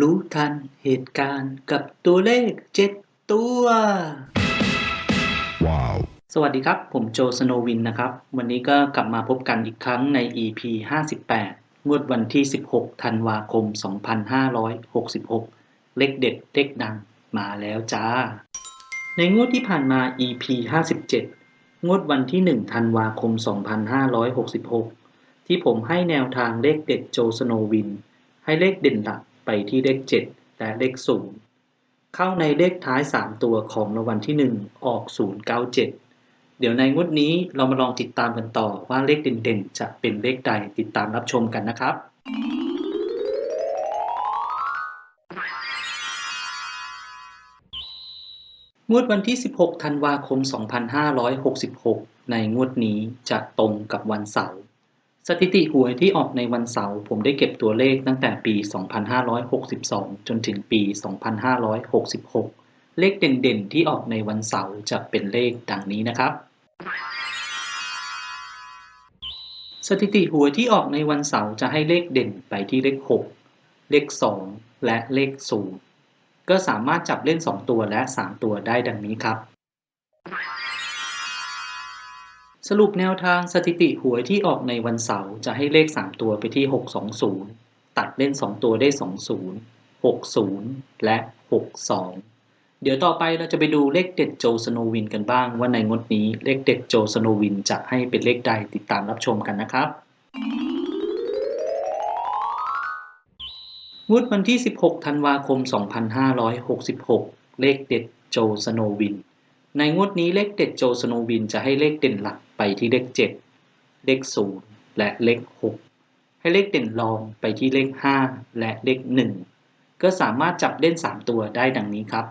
รู้ทันเหตุการณ์กับตัวเลขเจ็ดตัว Wow. สวัสดีครับ ผมโจสโนวินนะครับ วันนี้ก็กลับมาพบกันอีกครั้งใน EP 58 งวดวันที่ 16 ธันวาคม 2566 เลขเด็ดเลขดังมาแล้วจ้า ในงวดที่ผ่านมา EP 57 งวดวันที่ 1 ธันวาคม 2566 ที่ผมให้แนวทางเลขเด็ดโจสโนวิน ให้เลขเด่นหลัก ไปที่เลข 7 และเลข 0 เข้าในเลขท้าย 3 ตัวของรางวัลที่ 1 ออก 097 เดี๋ยวในงวดนี้เรามาลองติดตามกันต่อว่าเลขเด่นๆ จะเป็นเลขใดติดตามรับชมกันนะครับงวดวันที่ 16 ธันวาคม 2566 ในงวดนี้จะตรงกับวันเสาร์ สถิติหวยที่ออกในวันเสาร์ผมได้เก็บตัวเลขตั้งแต่ปี 2562 จนถึงปี 2566 เลขเด่นๆ ที่ออกในวันเสาร์จะเป็นเลขดังนี้นะครับ สถิติหวยที่ออกในวันเสาร์จะให้เลขเด่นไปที่เลข 6 เลข 2 และเลข 0 ก็สามารถจับเล่น 2 ตัวและ 3 ตัวได้ดังนี้ครับ สรุปแนวทางสถิติหวยที่ออกในวันเสาร์จะให้เลข 3 ตัวไปที่ 620 ตัดเล่น 2 ตัวได้ 20 60 และ 62 เดี๋ยวต่อไปเราจะไปดูเลขเด็ดโจสโนวินกันบ้าง ว่าในงวดนี้เลขเด็ดโจสโนวินจะให้เป็นเลขใดติดตามรับชมกันนะครับงวดวันที่ 16 ธันวาคม 2566 เลขเด็ดโจสโนวิน ในงวดนี้เลขเด็ดโจสโนวินจะให้เลขเด่นหลักไปที่เลข 7 เลข 0 และเลข 6 ให้เลขเด่นรองไปที่เลข 5 และเลข 1 ก็สามารถจับเล่น 3 ตัวได้ดังนี้ครับ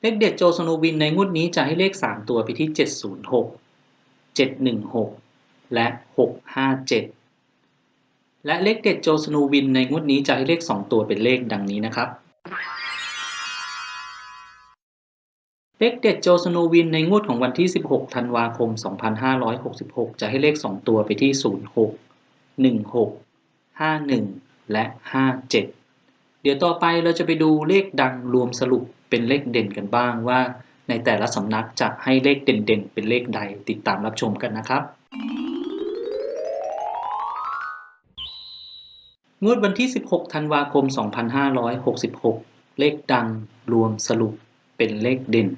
เลขเด็ดโจสโนวินในงวดนี้จะให้เลข 3 ตัวไปที่ 706 716 และ 657 และเลขเด็ดโจสโนวินในงวดนี้จะให้เลข 2 ตัวเป็นเลขดังนี้นะครับ เลขเด็ดโจสโนวินในงวดของวันที่ 16 ธันวาคม 2566 จะให้เลข 2 ตัวไปที่ 06 16 51 และ 57 เดี๋ยวต่อไปเราจะไปดูเลขดังรวมสรุปเป็นเลขเด่นกันบ้างว่า ในแต่ละสำนักจะให้เลขเด่นๆ เป็นเลขใดติดตามรับชมกันนะครับ งวดวันที่ 16 ธันวาคม 2566 เลขดังรวมสรุปเป็นเลขเด่น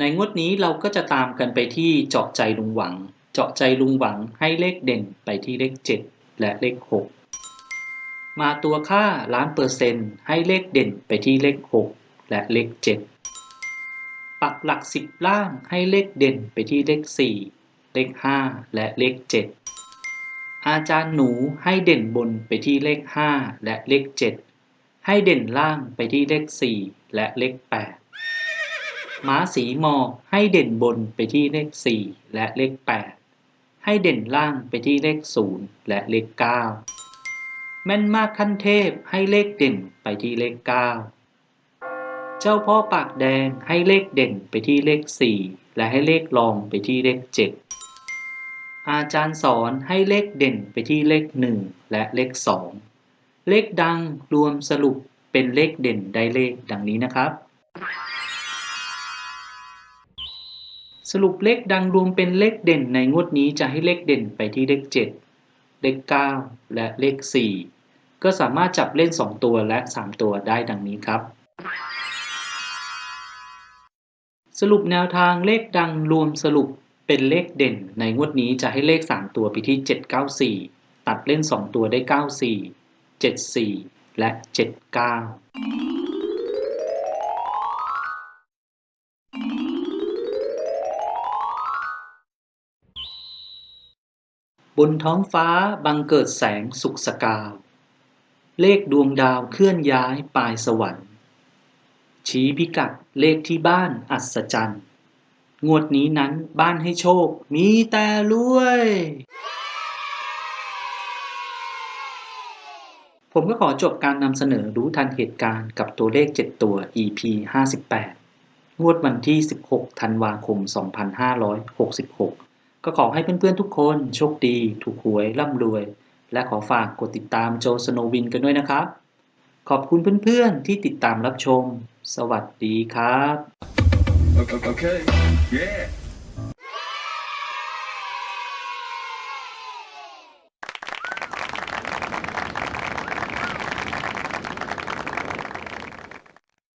ในงวดนี้เราก็จะตามกันไปที่เจาะใจลุงหวัง เจาะใจลุงหวังให้เลขเด่นไปที่เลข 7 และเลข 6 มาตัวค่าล้านเปอร์เซ็นต์ให้เลขเด่นไปที่เลข 6 และเลข 7 ปักหลัก 10 ล่างให้เลขเด่นไปที่เลข 4 เลข 5 และเลข 7 อาจารย์หนูให้เด่นบนไปที่เลข 5 และเลข 7 ให้เด่นล่างไปที่เลข 4 และเลข 8 ม้าสีมอให้เด่นบนไปที่เลข 4 และเลข 8 ให้เด่นล่างไปที่เลข 0 และเลข 9 แม่นมากขั้นเทพให้เลขเด่นไปที่เลข 9 เจ้าพ่อปากแดงให้เลขเด่นไปที่เลข 4 และให้เลขรองไปที่เลข 7 อาจารย์สอนให้เลขเด่นไปที่เลข 1 และเลข 2 เลขดังรวมสรุปเป็นเลขเด่นได้เลขดังนี้นะครับ สรุปเลขดังรวมเป็นเลขเด่นในงวดนี้จะให้เลขเด่นไปที่เลข 7 เลข 9 และเลข 4 ก็สามารถจับเล่น 2 ตัวและ 3 ตัวได้ดังนี้ครับ สรุปแนวทางเลขดังรวมสรุปเป็นเลขเด่น ในงวดนี้จะให้เลข 3 ตัวไปที่ 794 ตัดเล่น 2 ตัวได้ 94 74 และ 79 บนท้องฟ้าบังเกิดแสงสุกสกาว เลขดวงดาวเคลื่อนย้ายปลายสวรรค์ ชี้พิกัดเลขที่บ้านอัศจรรย์ งวดนี้นั้นบ้านให้โชค มีแต่รวย ผมก็ขอจบการนำเสนอรู้ทันเหตุการณ์กับตัวเลข 7 ตัว EP 58 งวดวันที่ 16 ธันวาคม 2566 ก็ขอให้เพื่อนๆทุกคนโชคดี ถูกหวยร่ำรวย และขอฝากกดติดตามโจสโนวินกันด้วยนะครับ ขอบคุณเพื่อนๆที่ติดตามรับชม สวัสดีครับ Okay. okay. Yeah.